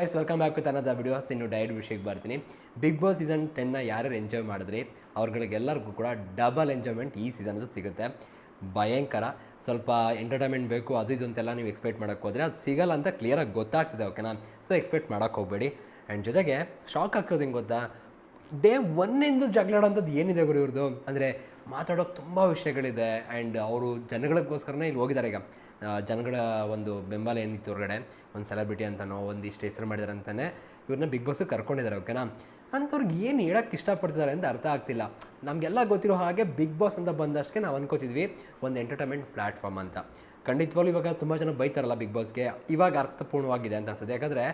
Guys welcome back with ಅನ್ನದ videos ಇನ್ನು diet ವಿಷಯಕ್ಕೆ ಬರ್ತೀನಿ. ಬಿಗ್ ಬಾಸ್ ಸೀಸನ್ ಟೆನ್ನ ಯಾರ್ಯಾರು ಎಂಜಾಯ್ ಮಾಡಿದ್ರಿ? ಅವ್ರಗಳಿಗೆಲ್ಲರಿಗೂ ಕೂಡ ಡಬಲ್ ಎಂಜಾಯ್ಮೆಂಟ್ ಈ ಸೀಸನ್ದು ಸಿಗುತ್ತೆ. ಭಯಂಕರ. ಸ್ವಲ್ಪ ಎಂಟರ್ಟೈನ್ಮೆಂಟ್ ಬೇಕು, ಅದು ಇದು ಅಂತೆಲ್ಲ ನೀವು ಎಕ್ಸ್ಪೆಕ್ಟ್ ಮಾಡೋಕ್ಕೆ ಹೋದರೆ ಅದು ಸಿಗಲ್ಲ ಅಂತ ಕ್ಲಿಯರಾಗಿ ಗೊತ್ತಾಗ್ತಿದೆ ಓಕೆನಾ ಸೊ ಎಕ್ಸ್ಪೆಕ್ಟ್ ಮಾಡೋಕ್ಕೆ ಹೋಗಬೇಡಿ. ಆ್ಯಂಡ್ ಜೊತೆಗೆ ಶಾಕ್ ಆಗ್ತಿರೋದು ಹೆಂಗೆ ಗೊತ್ತಾ? ಡೇ ಒನ್ನಿಂದ ಜಗಳಾಡೋಂಥದ್ದು ಏನಿದೆ ಗುರು ಇವ್ರದ್ದು ಅಂದರೆ ಮಾತಾಡೋಕೆ ತುಂಬ ವಿಷಯಗಳಿದೆ. ಆ್ಯಂಡ್ ಅವರು ಜನಗಳಿಗೋಸ್ಕರನೇ ಇಲ್ಲಿ ಹೋಗಿದ್ದಾರೆ ಈಗ. ಜನಗಳ ಒಂದು ಬೆಂಬಲ ಏನಿತ್ತು ಹೊರಗಡೆ? ಒಂದು ಸೆಲೆಬ್ರಿಟಿ ಅಂತನೋ ಒಂದಿಷ್ಟು ಹೆಸರು ಮಾಡಿದಾರೆ ಅಂತಲೇ ಇವ್ರನ್ನ ಬಿಗ್ ಬಾಸ್ಗೆ ಕರ್ಕೊಂಡಿದ್ದಾರೆ ಓಕೆನಾ ಅಂಥವ್ರಿಗೆ ಏನು ಹೇಳೋಕ್ಕೆ ಇಷ್ಟಪಡ್ತಿದ್ದಾರೆ ಅಂತ ಅರ್ಥ ಆಗ್ತಿಲ್ಲ. ನಮಗೆಲ್ಲ ಗೊತ್ತಿರೋ ಹಾಗೆ ಬಿಗ್ ಬಾಸ್ ಅಂತ ಬಂದಷ್ಟಕ್ಕೆ ನಾವು ಅನ್ಕೋತಿದ್ವಿ, ಒಂದು ಎಂಟರ್ಟೈನ್ಮೆಂಟ್ ಪ್ಲ್ಯಾಟ್ಫಾರ್ಮ್ ಅಂತ. ಖಂಡಿತವಾಗ್ಲೂ ಇವಾಗ ತುಂಬ ಜನ ಬೈತಾರಲ್ಲ ಬಿಗ್ ಬಾಸ್ಗೆ ಇವಾಗ ಅರ್ಥಪೂರ್ಣವಾಗಿದೆ ಅಂತ ಅನ್ಸುತ್ತೆ. ಯಾಕಂದರೆ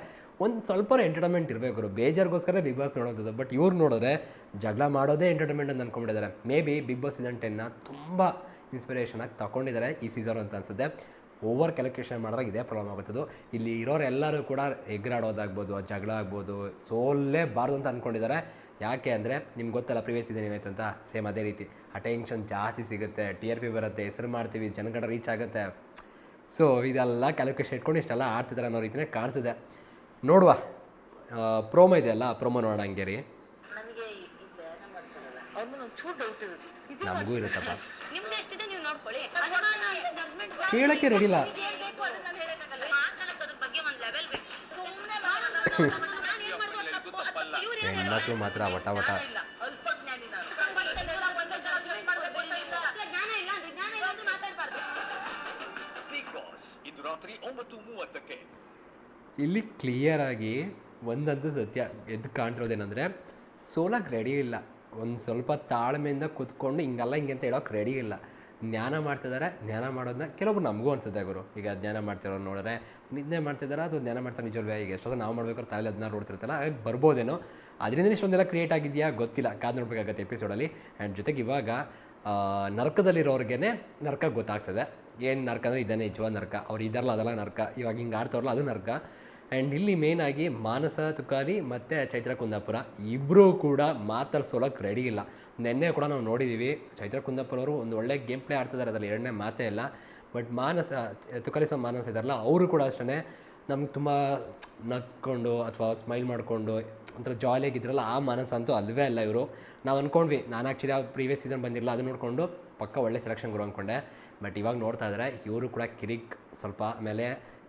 ಒಂದು ಸ್ವಲ್ಪ ಎಂಟರ್ಟೈನ್ಮೆಂಟ್ ಇರಬೇಕು ಬೇಜಾರ್ಗೋಸ್ಕರ ಬಿಗ್ ಬಾಸ್ ನೋಡೋದು ಬಟ್ ಇವ್ರು ನೋಡಿದ್ರೆ ಜಗಳ ಮಾಡೋದೇ ಎಂಟರ್ಟೈನ್ಮೆಂಟ್ ಅಂತ ಅಂದ್ಕೊಂಡಿದ್ದಾರೆ may be Bigg Boss season ಟೆನ್ನ ತುಂಬ ಇನ್ಸ್ಪಿರೇಷನ್ ಆಗಿ ತಗೊಂಡಿದ್ದಾರೆ ಈ ಸೀಸನ್ ಅಂತ ಅನ್ಸುತ್ತೆ. ಓವರ್ ಕ್ಯಾಲ್ಕುಲೇಷನ್ ಮಾಡಿದಾಗ ಇದೇ ಪ್ರಾಬ್ಲಮ್ ಆಗುತ್ತದು. ಇಲ್ಲಿ ಇರೋರೆಲ್ಲರೂ ಕೂಡ ಎಗ್ರಾಡೋದಾಗ್ಬೋದು ಜಗಳ ಆಗ್ಬೋದು ಸೋಲೇಬಾರ್ದು ಅಂತ ಅಂದ್ಕೊಂಡಿದ್ದಾರೆ ಯಾಕೆ ಅಂದರೆ ನಿಮ್ಗೆ ಗೊತ್ತಲ್ಲ ಪ್ರಿವಿಯಸ್ ಸೀಸನ್ ಏನಾಯ್ತು ಅಂತ? ಸೇಮ್ ಅದೇ ರೀತಿ. ಅಟೆನ್ಷನ್ ಜಾಸ್ತಿ ಸಿಗುತ್ತೆ ಟಿ ಆರ್ ಪಿ ಬರುತ್ತೆ ಹೆಸರು ಮಾಡ್ತೀವಿ ಜನಗಡ ರೀಚ್ ಆಗುತ್ತೆ. ಸೊ ಇದೆಲ್ಲ ಕ್ಯಾಲ್ಕುಲೇಷನ್ ಇಟ್ಕೊಂಡು ಇಷ್ಟೆಲ್ಲ ಆಡ್ತಿದ್ದಾರೆ ಅನ್ನೋ ರೀತಿನೇ ಕಾಣಿಸಿದೆ. ನೋಡುವ. ಪ್ರೋಮೋ ಇದೆಯಲ್ಲ ಪ್ರೋಮೋ ನೋಡೋಣ ಹಂಗೆ ರೀ ನಮಗೂ ಇರುತ್ತಪ್ಪ. ನಿಮ್ದು ಎಷ್ಟಿದೆ ನೀವು ನೋಡ್ಕೊಳ್ಳಿ ಜಡ್ಜ್ಮೆಂಟ್ ಕೇಳೋಕ್ಕೆ ರೆಡಿ ಇಲ್ಲ. ಏನ್ ಅದನ್ನ ನಾನು ಹೇಳಕ್ಕಾಗಲ್ಲ ಮಾತಾಡೋಕೆ ಬಗ್ಗೆ ಒಂದು ಲೆವೆಲ್ ಬೇಕು. ಸುಮ್ಮನೆ ನಾನು ಏನ್ ಮಾಡಿದ್ರು ಅದು ತಪ್ಪು. ಅದು ತಪ್ಪು. ಹೆಣ್ಮಕ್ಳು ಮಾತ್ರ ವಟ ವಟ. ಇಲ್ಲಿ. ಕ್ಲಿಯರ್ ಆಗಿ ಒಂದಂತೂ ಸತ್ಯ. ಎದ್ದು ಕಾಣ್ತಿರೋದೇನಂದ್ರೆ ಸೋಲಕ್ಕೆ ರೆಡಿ ಇಲ್ಲ. ಒಂದು ಸ್ವಲ್ಪ ತಾಳ್ಮೆಯಿಂದ ಕೂತ್ಕೊಂಡು ಹಿಂಗಲ್ಲ ಹಿಂಗೆ ಅಂತ ಹೇಳೋಕೆ ರೆಡಿ ಇಲ್ಲ. ಜ್ಞಾನ ಮಾಡ್ತಿದ್ದಾರೆ ಜ್ಞಾನ ಮಾಡೋದನ್ನ ಕೆಲವೊಬ್ರು ನಮಗೂ ಅನ್ಸುತ್ತೆ ಗುರು. ಈಗ ಧ್ಯಾನ ಮಾಡ್ತಿರೋ ನೋಡಿದ್ರೆ, ನಿದ್ದೆ ಮಾಡ್ತಿದ್ದಾರೆ ಅದು ಜ್ಞಾನ ಮಾಡ್ತಾರೆ ನಿಜವಲ್ವೇ? ಈಗ ಎಷ್ಟೊಂದು ನಾವು ಮಾಡ್ಬೇಕಾದ್ರೆ ತಾಯಿ ಅದನ್ನ ನೋಡ್ತಿರ್ತಲ್ಲ ಹಾಗಾಗಿ ಬರ್ಬೋದೇನೋ. ಅದರಿಂದ ಇಷ್ಟೊಂದೆಲ್ಲ ಕ್ರಿಯೇಟ್ ಆಗಿದೆಯಾ? ಗೊತ್ತಿಲ್ಲ. ಕಾದು ನೋಡ್ಬೇಕಾಗತ್ತೆ ಎಪಿಸೋಡಲ್ಲಿ ಆ್ಯಂಡ್ ಜೊತೆಗೆ ಇವಾಗ ನರ್ಕದಲ್ಲಿರೋರ್ಗೇ ನರ್ಕ ನರಕ ಗೊತ್ತಾಗ್ತದೆ. ಏನು ನರಕ ಅಂದರೆ ಇದನ್ನೇ ನಿಜವಾದ ನರಕ. ಅವ್ರು ಇದರಲ್ಲ, ಅದೆಲ್ಲ ನರಕ. ಇವಾಗ ಹಿಂಗೆ ಆಡ್ತಾರಲ್ಲ ಅದು ನರಕ. ಆ್ಯಂಡ್ ಇಲ್ಲಿ ಮೇನಾಗಿ ಮಾನಸ, ತುಕಾಲಿ ಮತ್ತು ಚೈತ್ರ ಕುಂದಾಪುರ ಇಬ್ಬರೂ ಕೂಡ ಮಾತಾಡ್ಸೋಳಕ್ಕೆ ರೆಡಿ ಇಲ್ಲ. ನಿನ್ನೆ ಕೂಡ ನಾವು ನೋಡಿದ್ದೀವಿ ಚೈತ್ರ ಕುಂದಾಪುರ ಅವರು ಒಂದು ಒಳ್ಳೆ ಗೇಮ್ ಪ್ಲೇ ಆಡ್ತಿದ್ದಾರೆ ಅದರಲ್ಲಿ ಎರಡನೇ ಮಾತೇ ಇಲ್ಲ. ಬಟ್ ಮಾನಸ, ತುಕಾಲಿ ಸಹ ಮಾನಸ ಇದ್ದಾರಲ್ಲ ಅವರು ಕೂಡ ಅಷ್ಟೇ ನಮ್ಗೆ ತುಂಬ ನಕ್ಕೊಂಡು ಅಥವಾ ಸ್ಮೈಲ್ ಮಾಡಿಕೊಂಡು ಒಂಥರ ಜಾಲಿಯಾಗಿದ್ರಲ್ಲ ಆ ಮಾನಸ ಅಂತೂ ಅಲ್ವೇ ಅಲ್ಲ ಇವರು. ನಾವು ಅಂದ್ಕೊಂಡ್ವಿ ನಾನು ಆ್ಯಕ್ಚುಲಿ ಆ ಪ್ರೀವಿಯಸ್ ಸೀಸನ್ ಬಂದಿರಲ್ಲ ಅದನ್ನ ನೋಡಿಕೊಂಡು ಪಕ್ಕ ಒಳ್ಳೆ ಸೆಲೆಕ್ಷನ್ ಗುರು ಅಂದ್ಕೊಂಡೆ ಬಟ್ ಇವಾಗ ನೋಡ್ತಾ ಇದ್ದಾರೆ ಇವರು ಕೂಡ ಕಿರಿಕ್ ಸ್ವಲ್ಪ ಆಮೇಲೆ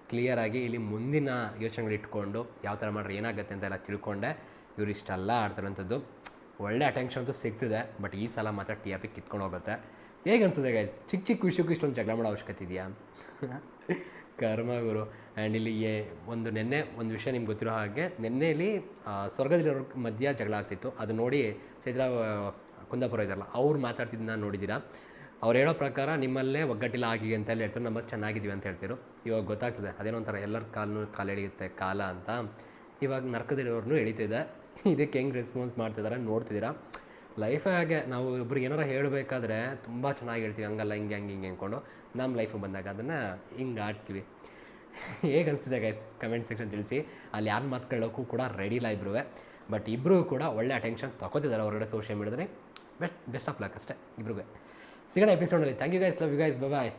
ಕ್ಲಿಯರ್ ಆಗಿ ಇಲ್ಲಿ ಮುಂದಿನ ಯೋಚನೆಗಳು ಇಟ್ಕೊಂಡು ಯಾವ ಥರ ಮಾಡ್ರೆ ಏನಾಗುತ್ತೆ ಅಂತ ಎಲ್ಲ ತಿಳ್ಕೊಂಡೆ. ಇವ್ರು ಇಷ್ಟೆಲ್ಲ ಆಡ್ತಿರೋಂಥದ್ದು ಒಳ್ಳೆ ಅಟೆನ್ಷನ್ ಅಂತೂ ಸಿಗ್ತಿದೆ ಬಟ್ ಈ ಸಲ ಮಾತ್ರ ಟಿ ಆರ್ ಪಿ ಕಿತ್ಕೊಂಡು ಹೋಗುತ್ತೆ. ಹೇಗೆ ಅನ್ಸುತ್ತೆ ಗೈಸ್ ಚಿಕ್ಕ ಚಿಕ್ಕ ವಿಷಯಕ್ಕೂ ಇಷ್ಟೊಂದು ಜಗಳ ಮಾಡೋ ಅವಶ್ಯಕತೆ ಇದೆಯಾ? ಕರ್ಮ ಗುರು. ಆ್ಯಂಡ್ ಇಲ್ಲಿ ಏ, ಒಂದು ನೆನ್ನೆ ಒಂದು ವಿಷಯ ನಿಮ್ಗೆ ಗೊತ್ತಿರೋ ಹಾಗೆ ನೆನ್ನೆಯಲ್ಲಿ ಸ್ವರ್ಗದಲ್ಲಿ ಸ್ವರ್ಗದಲ್ಲಿರೋರ ಮಧ್ಯ ಜಗಳ ಆಗ್ತಿತ್ತು. ಅದು ನೋಡಿ ಚೈತ್ರ, ಕುಂದಾಪುರ ಇದ್ದಾರಲ್ಲ, ಅವ್ರು ಮಾತಾಡ್ತಿದ್ದನ್ನ ನೋಡಿದ್ದೀರಾ? ಅವ್ರು ಹೇಳೋ ಪ್ರಕಾರ ನಿಮ್ಮಲ್ಲೇ ಒಗ್ಗಟ್ಟಿಲ್ಲ ಆಗಿ ಅಂತ ಹೇಳಿ ಹೇಳ್ತಾರೆ, ನಮ್ಮ ಚೆನ್ನಾಗಿದ್ದೀವಿ ಅಂತ ಹೇಳ್ತಿರು ಇವಾಗ ಗೊತ್ತಾಗ್ತದೆ, ಅದೇನೋ ಒಂಥರ ಎಲ್ಲರ ಕಾಲು ಕಾಲು ಎಳೆಯುತ್ತೆ, ಕಾಲ ಅಂತ. ಇವಾಗ ನರ್ಕದಲ್ಲಿರೋರ್ನು ಎಳಿತಿದೆ. ಇದಕ್ಕೆ ಹೆಂಗೆ ರೆಸ್ಪಾನ್ಸ್ ಮಾಡ್ತಿದ್ದಾರೆ ನೋಡ್ತಿದ್ದೀರಾ? ಲೈಫೇ ಹಾಗೆ, ನಾವು ಒಬ್ರಿಗೆ ಏನಾರ ಹೇಳಬೇಕಾದ್ರೆ ತುಂಬ ಚೆನ್ನಾಗಿ ಹೇಳ್ತೀವಿ, ಹಂಗಲ್ಲ, ಹಿಂಗೆ, ಹಂಗೆ, ಹಿಂಗೆ ಅಂದ್ಕೊಂಡು ನಮ್ಮ ಲೈಫು ಬಂದಾಗ ಅದನ್ನು ಹಿಂಗೆ ಆಡ್ತೀವಿ. ಹೇಗೆ ಅನಿಸಿದೆ ಗೈಸ್ ಕಮೆಂಟ್ ಸೆಕ್ಷನ್ ತಿಳಿಸಿ. ಅಲ್ಲಿ ಯಾರು ಮಾತ್ಕೊಳ್ಳೋಕ್ಕೂ ಕೂಡ ರೆಡಿ ಇಲ್ಲ ಬಟ್ ಇಬ್ಬರೂ ಕೂಡ ಒಳ್ಳೆ ಅಟೆನ್ಷನ್ ತಗೋತಿದ್ದಾರೆ ಹೊರಗಡೆ ಸೋಷಿಯಲ್ ಮೀಡಿಯಾದಲ್ಲಿ ಬೆಸ್ಟ್ ಬೆಸ್ಟ್ ಆಫ್ ಲಕ್ ಅಷ್ಟೇ ಇಬ್ರಿಗೂ. ಸಿಗೋಣ ಎಪಿಸೋಡಲ್ಲಿ thank you guys love you guys bye